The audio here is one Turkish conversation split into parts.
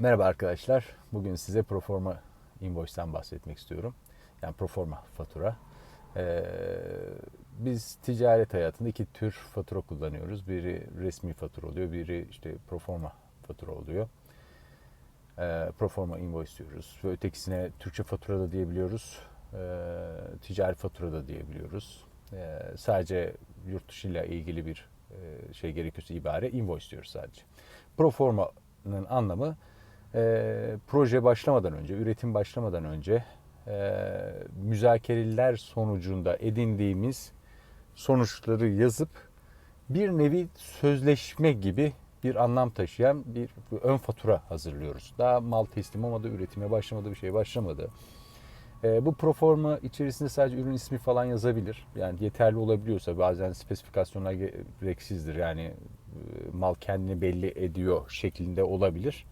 Merhaba arkadaşlar. Bugün size Proforma Invoice'den bahsetmek istiyorum. Yani Proforma fatura. Ee, biz ticaret hayatında iki tür fatura kullanıyoruz. Biri resmi fatura oluyor, biri işte Proforma fatura oluyor. Ee, Proforma Invoice diyoruz. Ve ötekisine Türkçe fatura da diyebiliyoruz. Ee, ticari fatura da diyebiliyoruz. Ee, sadece yurt dışı ile ilgili bir e, şey gerekiyorsa ibare invoice diyoruz sadece. Proforma'nın anlamı e, proje başlamadan önce, üretim başlamadan önce e, müzakereler sonucunda edindiğimiz sonuçları yazıp bir nevi sözleşme gibi bir anlam taşıyan bir ön fatura hazırlıyoruz. Daha mal teslim olmadı, üretime başlamadı, bir şey başlamadı. E, bu proforma içerisinde sadece ürün ismi falan yazabilir. Yani yeterli olabiliyorsa bazen spesifikasyonlar gereksizdir. Yani e, mal kendini belli ediyor şeklinde olabilir.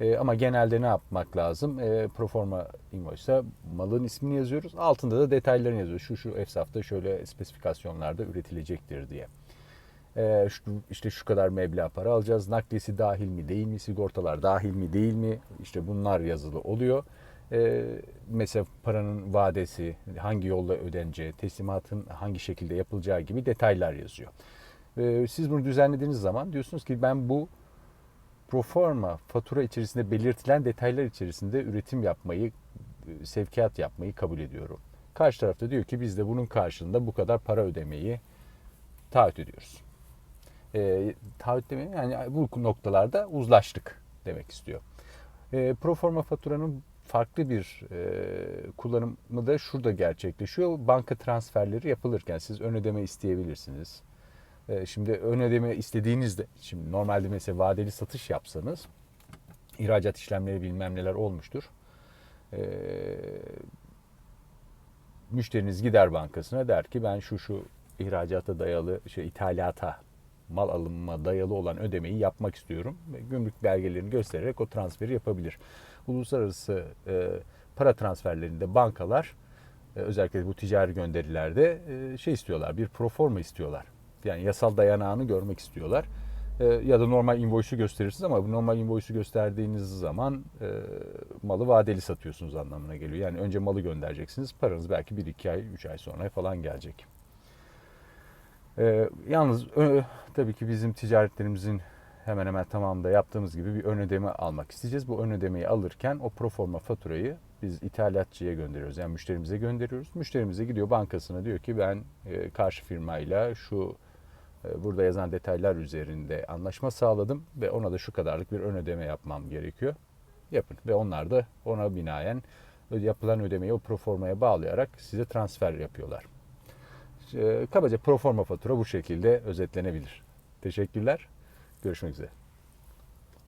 E, ama genelde ne yapmak lazım? E, proforma invoice'da malın ismini yazıyoruz. Altında da detaylarını yazıyoruz. Şu şu efsafta şöyle spesifikasyonlarda üretilecektir diye. E, şu, işte şu kadar meblağ para alacağız. Nakliyesi dahil mi değil mi? Sigortalar dahil mi değil mi? İşte bunlar yazılı oluyor. E, mesela paranın vadesi, hangi yolla ödeneceği, teslimatın hangi şekilde yapılacağı gibi detaylar yazıyor. E, siz bunu düzenlediğiniz zaman diyorsunuz ki ben bu proforma fatura içerisinde belirtilen detaylar içerisinde üretim yapmayı, e, sevkiyat yapmayı kabul ediyorum. Karşı tarafta diyor ki biz de bunun karşılığında bu kadar para ödemeyi taahhüt ediyoruz. E, taahhüt demeyi yani bu noktalarda uzlaştık demek istiyor. E, proforma faturanın farklı bir e, kullanımı da şurada gerçekleşiyor. Banka transferleri yapılırken siz ön ödeme isteyebilirsiniz. E, şimdi ön ödeme istediğinizde, şimdi normalde mesela vadeli satış yapsanız ihracat işlemleri bilmem neler olmuştur. E, müşteriniz gider bankasına der ki ben şu şu ihracata dayalı, şey ithalata mal alımına dayalı olan ödemeyi yapmak istiyorum. Gümrük belgelerini göstererek o transferi yapabilir. Uluslararası e, para transferlerinde bankalar e, özellikle bu ticari gönderilerde e, şey istiyorlar, bir proforma istiyorlar. Yani yasal dayanağını görmek istiyorlar. E, ya da normal invoice'u gösterirsiniz ama bu normal invoice'u gösterdiğiniz zaman e, malı vadeli satıyorsunuz anlamına geliyor. Yani önce malı göndereceksiniz. Paranız belki 1-2 ay, 3 ay sonra falan gelecek. E, yalnız ö, tabii ki bizim ticaretlerimizin hemen hemen tamamında yaptığımız gibi bir ön ödeme almak isteyeceğiz. Bu ön ödemeyi alırken o proforma faturayı biz ithalatçıya gönderiyoruz. Yani müşterimize gönderiyoruz. Müşterimize gidiyor bankasına diyor ki ben e, karşı firmayla şu burada yazan detaylar üzerinde anlaşma sağladım ve ona da şu kadarlık bir ön ödeme yapmam gerekiyor. Yapın ve onlar da ona binaen yapılan ödemeyi o proformaya bağlayarak size transfer yapıyorlar. E, kabaca proforma fatura bu şekilde özetlenebilir. Teşekkürler. Görüşmek üzere.